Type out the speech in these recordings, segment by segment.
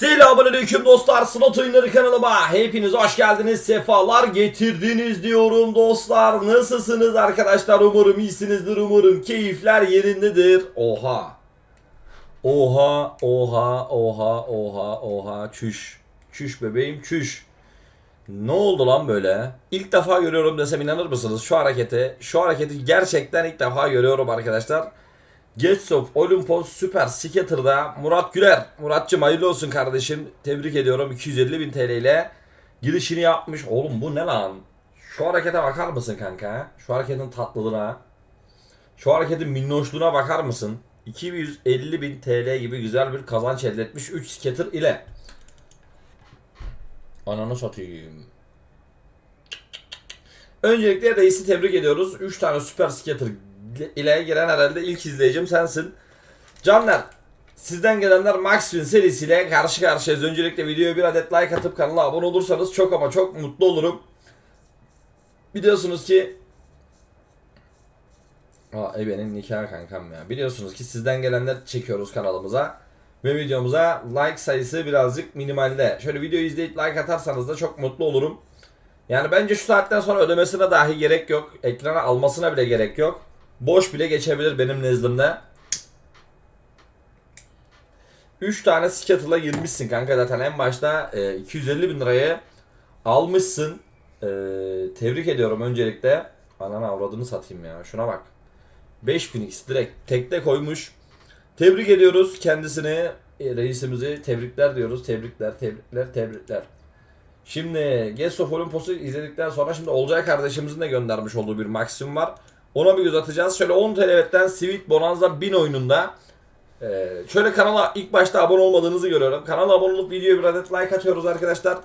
Selamünaleyküm dostlar. Slot oyunları kanalıma hepiniz hoş geldiniz. Sefalar getirdiniz diyorum dostlar. Nasılsınız arkadaşlar? Umarım iyisinizdir. Umarım keyifler yerindedir. Oha. Oha, oha, oha, oha, oha. Çüş. Çüş bebeğim, çüş. Ne oldu lan böyle? İlk defa görüyorum desem inanır mısınız şu hareketi? Şu hareketi gerçekten ilk defa görüyorum arkadaşlar. Gates of Olympus Super Skater'da Murat Güler. Muratcığım hayırlı olsun kardeşim. Tebrik ediyorum 250 bin TL ile girişini yapmış. Oğlum bu ne lan? Şu harekete bakar mısın kanka? Şu hareketin tatlılığına. Şu hareketin minnoşluğuna bakar mısın? 250 bin TL gibi güzel bir kazanç elde etmiş 3 skater ile. Ananı satayım. Öncelikle reisi tebrik ediyoruz. 3 tane süper skater ile gelen herhalde ilk izleyicim sensin. Canlar sizden gelenler Max Win serisiyle karşı karşıyayız. Öncelikle videoya bir adet like atıp kanala abone olursanız çok ama çok mutlu olurum. Biliyorsunuz ki Aa ebenin nikahı kankam ya. Biliyorsunuz ki sizden gelenler çekiyoruz kanalımıza. Ve videomuza like sayısı birazcık minimalde. Şöyle videoyu izleyip like atarsanız da çok mutlu olurum. Yani bence şu saatten sonra ödemesine dahi gerek yok. Ekrana almasına bile gerek yok. Boş bile geçebilir benim nezdimde. 3 tane skater'la girmişsin kanka zaten en başta e, 250 bin lirayı almışsın. E, tebrik ediyorum öncelikle. Ananı avradını satayım ya şuna bak. 5000 x direkt tekte koymuş. Tebrik ediyoruz kendisini. E, reisimizi tebrikler diyoruz. Tebrikler, tebrikler, tebrikler. Şimdi Guest of Olympus'u izledikten sonra şimdi Olcay kardeşimizin de göndermiş olduğu bir maksimum var. Ona bir göz atacağız. Şöyle 10 TL'den Sweet Bonanza 1000 oyununda ee, şöyle kanala ilk başta abone olmadığınızı görüyorum. Kanala abone olup videoya bir adet like atıyoruz arkadaşlar.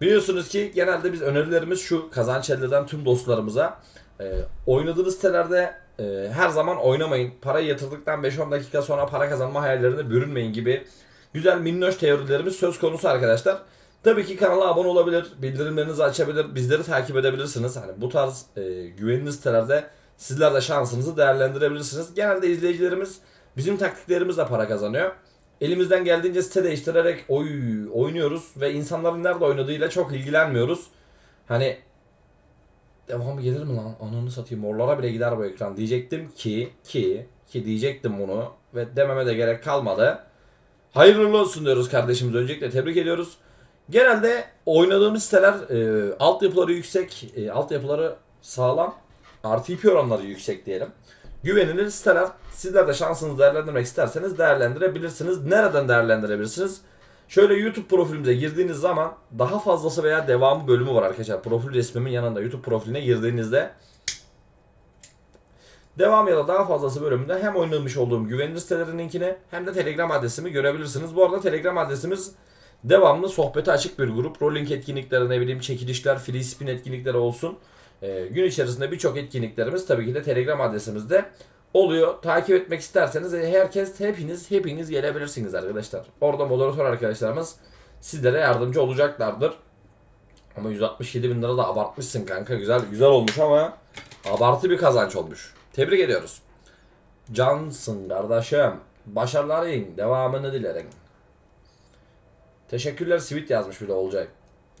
Biliyorsunuz ki genelde biz önerilerimiz şu kazanç elde tüm dostlarımıza. Ee, oynadığınız sitelerde e, her zaman oynamayın. Parayı yatırdıktan 5-10 dakika sonra para kazanma hayallerine bürünmeyin gibi güzel minnoş teorilerimiz söz konusu arkadaşlar. Tabii ki kanala abone olabilir, bildirimlerinizi açabilir, bizleri takip edebilirsiniz. Hani bu tarz e, güvenilir sitelerde sizler de şansınızı değerlendirebilirsiniz. Genelde izleyicilerimiz bizim taktiklerimizle para kazanıyor. Elimizden geldiğince site değiştirerek oy oynuyoruz ve insanların nerede oynadığıyla çok ilgilenmiyoruz. Hani devamı gelir mi lan? Ananı satayım morlara bile gider bu ekran diyecektim ki ki ki diyecektim bunu ve dememe de gerek kalmadı. Hayırlı olsun diyoruz kardeşimiz öncelikle tebrik ediyoruz. Genelde oynadığımız siteler e, altyapıları yüksek, e, altyapıları sağlam, RTP oranları yüksek diyelim. Güvenilir siteler. Sizler de şansınızı değerlendirmek isterseniz değerlendirebilirsiniz. Nereden değerlendirebilirsiniz? Şöyle YouTube profilimize girdiğiniz zaman daha fazlası veya devamı bölümü var arkadaşlar. Profil resmimin yanında YouTube profiline girdiğinizde Devam ya da daha fazlası bölümünde hem oynamış olduğum güvenilir sitelerin hem de Telegram adresimi görebilirsiniz. Bu arada Telegram adresimiz devamlı sohbete açık bir grup. Rolling etkinlikleri ne bileyim çekilişler, free spin etkinlikleri olsun. Ee, gün içerisinde birçok etkinliklerimiz tabii ki de Telegram adresimizde oluyor. Takip etmek isterseniz e, herkes hepiniz hepiniz gelebilirsiniz arkadaşlar. Orada moderatör arkadaşlarımız sizlere yardımcı olacaklardır. Ama 167 bin lira da abartmışsın kanka. Güzel güzel olmuş ama abartı bir kazanç olmuş. Tebrik ediyoruz. Cansın kardeşim. Başarıların devamını dilerim. Teşekkürler Sweet yazmış bir de olacak.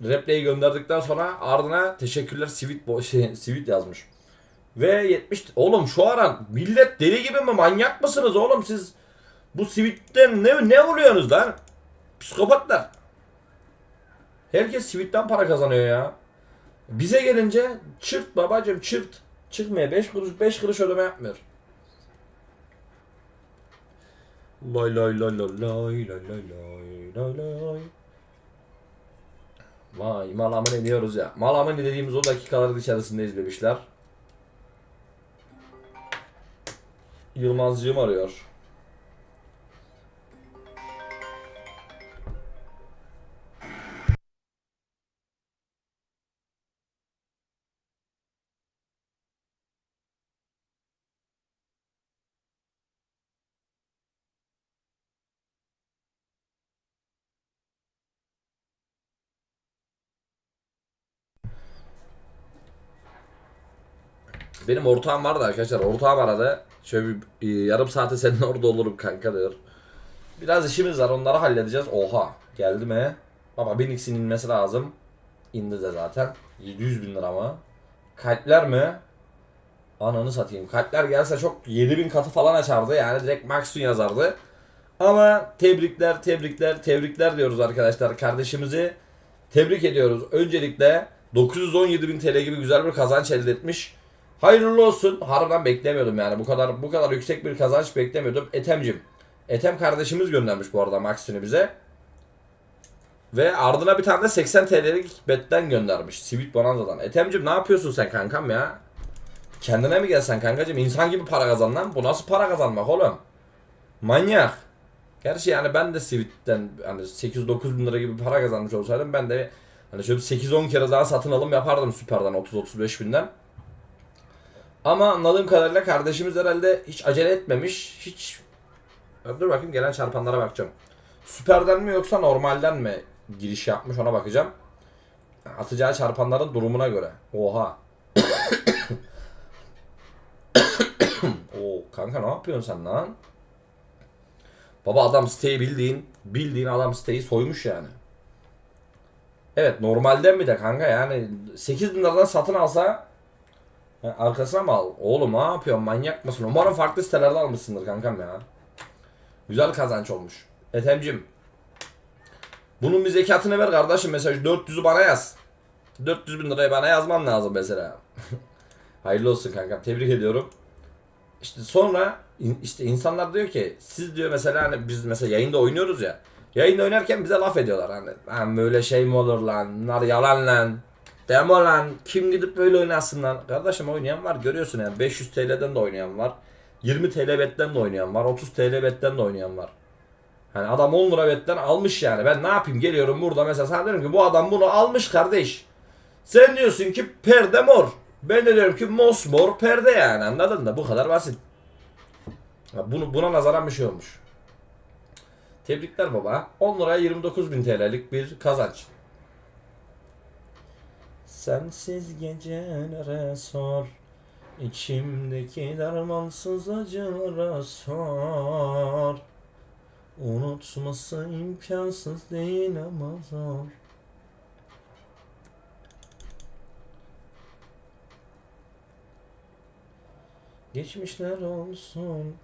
Replay'i gönderdikten sonra ardına teşekkürler Sweet, bo- şey, Sweet yazmış. Ve 70 oğlum şu ara millet deli gibi mi manyak mısınız oğlum siz bu Sweet'ten ne ne oluyorsunuz lan? Psikopatlar. Herkes Sweet'ten para kazanıyor ya. Bize gelince çırt babacım çırt. Çıkmıyor 5 kuruş 5 kuruş ödeme yapmıyor. Lay lay lay lay lay lay lay lay lay lay. Vay malamın ediyoruz ya. Malamın dediğimiz o dakikaların içerisindeyiz bebişler. Yılmazcığım arıyor. Benim ortağım vardı arkadaşlar. Ortağım aradı. Şöyle bir e, yarım saate senin orada olurum kanka diyor. Biraz işimiz var onları halledeceğiz. Oha. Geldi mi? Baba 1000x'in inmesi lazım. İndi de zaten. 700 bin lira mı? Kalpler mi? Ananı satayım. Kalpler gelse çok 7000 katı falan açardı. Yani direkt Maxun yazardı. Ama tebrikler, tebrikler, tebrikler diyoruz arkadaşlar. Kardeşimizi tebrik ediyoruz. Öncelikle 917 bin TL gibi güzel bir kazanç elde etmiş. Hayırlı olsun. Harbiden beklemiyordum yani. Bu kadar bu kadar yüksek bir kazanç beklemiyordum. Etemcim. Etem kardeşimiz göndermiş bu arada Max'ini bize. Ve ardına bir tane de 80 TL'lik betten göndermiş. Sweet Bonanza'dan. Etemcim ne yapıyorsun sen kankam ya? Kendine mi gelsen kankacım? İnsan gibi para kazan lan. Bu nasıl para kazanmak oğlum? Manyak. Gerçi yani ben de Sweet'ten hani 8-9 bin lira gibi para kazanmış olsaydım ben de hani şöyle 8-10 kere daha satın alım yapardım Süper'den 30-35 binden. Ama anladığım kadarıyla kardeşimiz herhalde hiç acele etmemiş. Hiç Dur bakayım gelen çarpanlara bakacağım. Süperden mi yoksa normalden mi giriş yapmış ona bakacağım. Atacağı çarpanların durumuna göre. Oha. Oo kanka ne yapıyorsun sen lan? Baba adam siteyi bildiğin, bildiğin adam siteyi soymuş yani. Evet normalden mi de kanka yani 8 bin liradan satın alsa ha, arkasına mı al? Oğlum ne yapıyorsun manyak mısın? Umarım farklı sitelerde almışsındır kankam ya. Güzel kazanç olmuş. Ethem'cim. Bunun bir zekatını ver kardeşim. Mesela şu 400'ü bana yaz. 400 bin lirayı bana yazman lazım mesela. Hayırlı olsun kankam. Tebrik ediyorum. İşte sonra işte insanlar diyor ki siz diyor mesela hani biz mesela yayında oynuyoruz ya. Yayında oynarken bize laf ediyorlar hani. Lan böyle şey mi olur lan? Bunlar yalan lan. Demo lan. Kim gidip böyle oynasın lan? Kardeşim oynayan var görüyorsun yani. 500 TL'den de oynayan var. 20 TL betten de oynayan var. 30 TL betten de oynayan var. Hani adam 10 lira betten almış yani. Ben ne yapayım? Geliyorum burada mesela sana diyorum ki bu adam bunu almış kardeş. Sen diyorsun ki perde mor. Ben de diyorum ki mosmor perde yani anladın mı? Bu kadar basit. Bunu, buna nazaran bir şey olmuş. Tebrikler baba. 10 liraya 29 bin TL'lik bir kazanç. Sensiz gecelere sor. İçimdeki dermansız acılara sor. Unutması imkansız değil ama zor. Geçmişler olsun.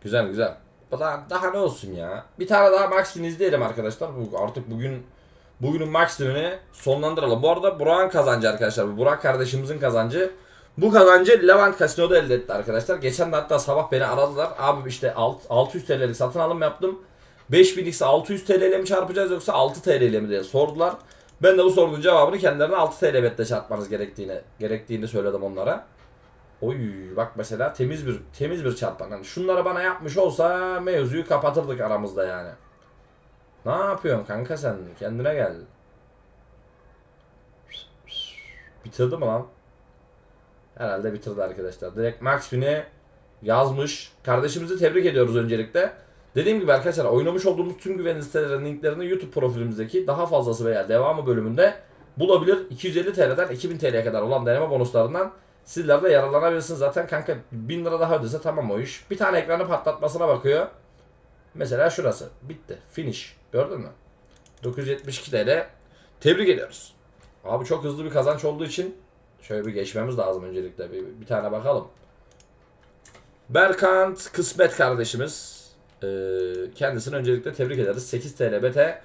Güzel güzel. Daha, daha ne olsun ya. Bir tane daha Max'ini izleyelim arkadaşlar. Bu, artık bugün bugünün Max'ini sonlandıralım. Bu arada Burak'ın kazancı arkadaşlar. Bu Burak kardeşimizin kazancı. Bu kazancı Levent Casino'da elde etti arkadaşlar. Geçen de hatta sabah beni aradılar. Abi işte alt- 600 TL'lik satın alım yaptım. 5000x 600 TL ile mi çarpacağız yoksa 6 TL ile mi diye sordular. Ben de bu sorunun cevabını kendilerine 6 TL betle çarpmanız gerektiğini gerektiğini söyledim onlara. Oy bak mesela temiz bir temiz bir çarpan. Hani şunları bana yapmış olsa mevzuyu kapatırdık aramızda yani. Ne yapıyorsun kanka sen? Kendine gel. Bitirdi mi lan? Herhalde bitirdi arkadaşlar. Direkt Max Win'e yazmış. Kardeşimizi tebrik ediyoruz öncelikle. Dediğim gibi arkadaşlar oynamış olduğumuz tüm güvenli sitelerin linklerini YouTube profilimizdeki daha fazlası veya devamı bölümünde bulabilir. 250 TL'den 2000 TL'ye kadar olan deneme bonuslarından sizler de yararlanabilirsiniz. Zaten kanka 1000 lira daha ödese tamam o iş. Bir tane ekranı patlatmasına bakıyor. Mesela şurası. Bitti. Finish. Gördün mü? 972 TL. Tebrik ediyoruz. Abi çok hızlı bir kazanç olduğu için şöyle bir geçmemiz lazım öncelikle. Bir, bir tane bakalım. Berkant Kısmet kardeşimiz. Ee, kendisini öncelikle tebrik ederiz. 8 TL BT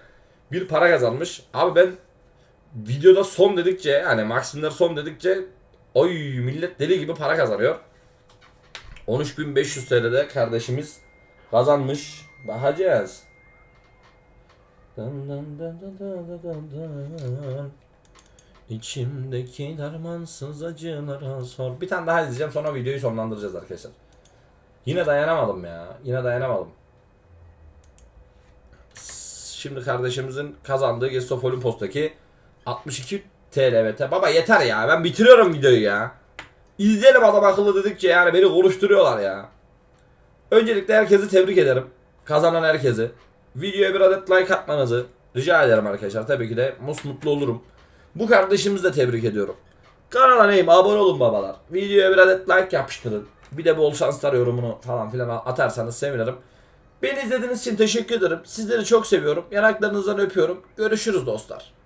bir para kazanmış. Abi ben videoda son dedikçe hani Maximler son dedikçe oy millet deli gibi para kazanıyor. 13.500 TL'de kardeşimiz kazanmış. Bakacağız. Dın dın dın dın dın dın dın. İçimdeki dermansız acılara sor. Bir tane daha izleyeceğim sonra videoyu sonlandıracağız arkadaşlar. Yine dayanamadım ya. Yine dayanamadım. Şimdi kardeşimizin kazandığı Gestof Olimpos'taki 62 TL VT. Baba yeter ya. Ben bitiriyorum videoyu ya. İzleyelim adam akıllı dedikçe yani beni konuşturuyorlar ya. Öncelikle herkesi tebrik ederim. Kazanan herkesi. Videoya bir adet like atmanızı rica ederim arkadaşlar. Tabii ki de mus mutlu olurum. Bu kardeşimizi de tebrik ediyorum. Kanala neyim abone olun babalar. Videoya bir adet like yapıştırın. Bir de bol şanslar yorumunu falan filan atarsanız sevinirim. Beni izlediğiniz için teşekkür ederim. Sizleri çok seviyorum. Yanaklarınızdan öpüyorum. Görüşürüz dostlar.